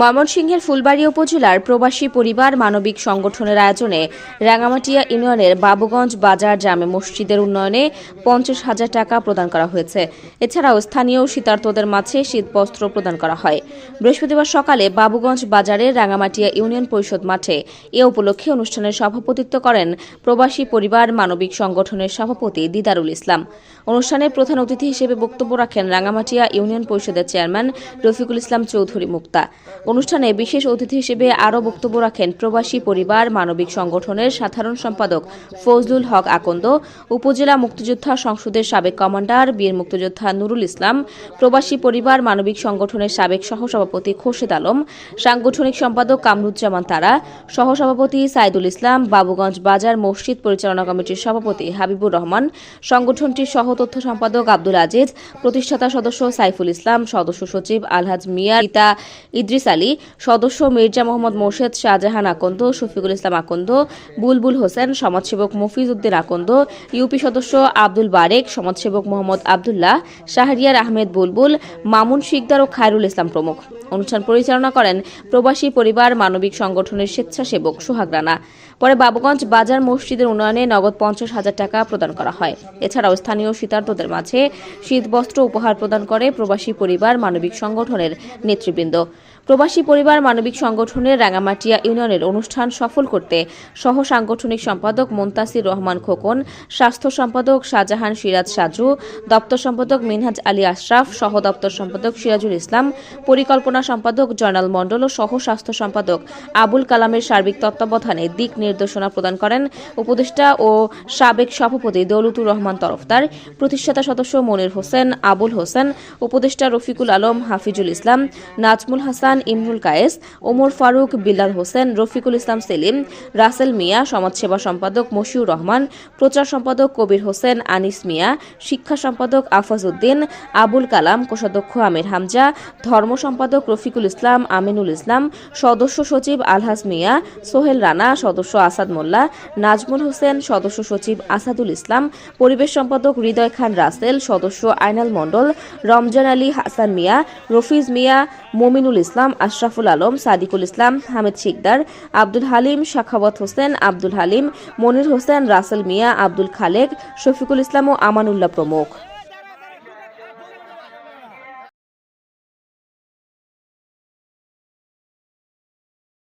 ময়মনসিংহের ফুলবাড়ী উপজেলার প্রবাসী পরিবার মানবিক সংগঠনের আয়োজনে রাঙামাটিয়া ইউনিয়নের বাবুগঞ্জ বাজার জামে মসজিদের উন্নয়নে পঞ্চাশ হাজার টাকা প্রদান করা হয়েছে। এছাড়াও স্থানীয় শীতার্তদের মাঝে শীতবস্ত্র প্রদান করা হয়। বৃহস্পতিবার সকালে বাবুগঞ্জ বাজারের রাঙামাটিয়া ইউনিয়ন পরিষদ মাঠে এ উপলক্ষে অনুষ্ঠানের সভাপতিত্ব করেন প্রবাসী পরিবার মানবিক সংগঠনের সভাপতি দিদারুল ইসলাম। অনুষ্ঠানে প্রধান অতিথি হিসেবে বক্তব্য রাখেন রাঙামাটিয়া ইউনিয়ন পরিষদের চেয়ারম্যান রফিকুল ইসলাম চৌধুরী মুক্তা। অনুষ্ঠানে বিশেষ অতিথি হিসেবে আরও বক্তব্য রাখেন প্রবাসী পরিবার, মানবিক সংগঠনের সাধারণ সম্পাদক ফজলুল হক আকন্দ, উপজেলা মুক্তিযোদ্ধা সংসদের সাবেক কমান্ডার, বীর মুক্তিযোদ্ধা নুরুল ইসলাম, প্রবাসী পরিবার, মানবিক সংগঠনের সাবেক সহসভাপতি খোরশেদ আলম, সাংগঠনিক সম্পাদক কামরুজ্জামান তারা, সহসভাপতি সাইদুল ইসলাম, বাবুগঞ্জ বাজার মসজিদ পরিচালনা কমিটির সভাপতি হাবিবুর রহমান, সংগঠনটির সহ তথ্য সম্পাদক আব্দুল আজিজ, প্রতিষ্ঠাতা সদস্য সাইফুল ইসলাম, সদস্য সচিব আলহাজ মিয়া ইদ্রিস আলী, সদস্য মির্জা মোহাম্মদ মোর্শেদ শাহজাহান আকন্দ, শফিকুল ইসলাম আকন্দ, বুলবুল হোসেন, সমাজসেবক মফিজ উদ্দিন আকন্দ, ইউপি সদস্য আব্দুল বারেক, সমাজসেবক মোহাম্মদ আবদুল্লাহ, শাহরিয়ার আহমেদ বুলবুল, মামুন শিকদার ও খায়রুল ইসলাম প্রমুখ। অনুষ্ঠান পরিচালনা করেন প্রবাসী পরিবার মানবিক সংগঠনের স্বেচ্ছাসেবক সোহাগ রানা। পরে বাবুগঞ্জ বাজার মসজিদের উন্নয়নে নগদ পঞ্চাশ হাজার টাকা প্রদান করা হয়। এছাড়াও স্থানীয় শীতার্থদের মাঝে শীতবস্ত্র উপহার প্রদান করে প্রবাসী পরিবার মানবিক সংগঠনের নেতৃবৃন্দ। প্রবাসী পরিবার মানবিক সংগঠনের রাঙামাটিয়া ইউনিয়নের অনুষ্ঠান সফল করতে সহ সাংগঠনিক সম্পাদক মোন্তাসির রহমান খোকন, স্বাস্থ্য সম্পাদক শাহজাহান সিরাজ সাজু, দপ্তর সম্পাদক মিনহাজ আলী আশরাফ সহ দপ্তর সম্পাদক সিরাজুল ইসলাম, পরিকল্পনা সম্পাদক জয়নাল মণ্ডল ও সহ স্বাস্থ্য সম্পাদক আবুল কালামের সার্বিক তত্ত্বাবধানে দিক নির্দেশনা প্রদান করেন উপদেষ্টা ও সাবেক সভাপতি দৌলতুর রহমান তরফদার, প্রতিষ্ঠাতা সদস্য মনির হোসেন, আবুল হোসেন, উপদেষ্টা রফিকুল আলম, হাফিজুল ইসলাম, নাজমুল হাসান ইমরুল কায়েস, ওমর ফারুক, বিল্লাল হোসেন, রফিকুল ইসলাম সেলিম, রাসেল মিয়া, সমাজসেবা সম্পাদক মশিউর রহমান, প্রচার সম্পাদক কবির হোসেন, আনিস মিয়া, শিক্ষা সম্পাদক আফাজ উদ্দিন, আবুল কালাম, কোষাধ্যক্ষ আমির হামজা, ধর্ম সম্পাদক রফিকুল ইসলাম, আমিনুল ইসলাম, সদস্য সচিব আলহাজ মিয়া, সোহেল রানা, সদস্য আসাদ মোল্লা, নাজমুল হোসেন, সদস্য সচিব আসাদুল ইসলাম, পরিবেশ সম্পাদক হৃদয় খান রাসেল, সদস্য আইনাল মণ্ডল, রমজান আলী হাসান মিয়া, রফিজ মিয়া, মমিনুল ইসলাম আশরাফুল আলম, সাদিকুল ইসলাম, হামিদ শিকদার, আব্দুল হালিম শাখাওয়াত হোসেন, আব্দুল হালিম, মনির হোসেন, রাসেল মিয়া, আব্দুল খালেক, শফিকুল ইসলাম ও আমানুল্লাহ প্রমুখ।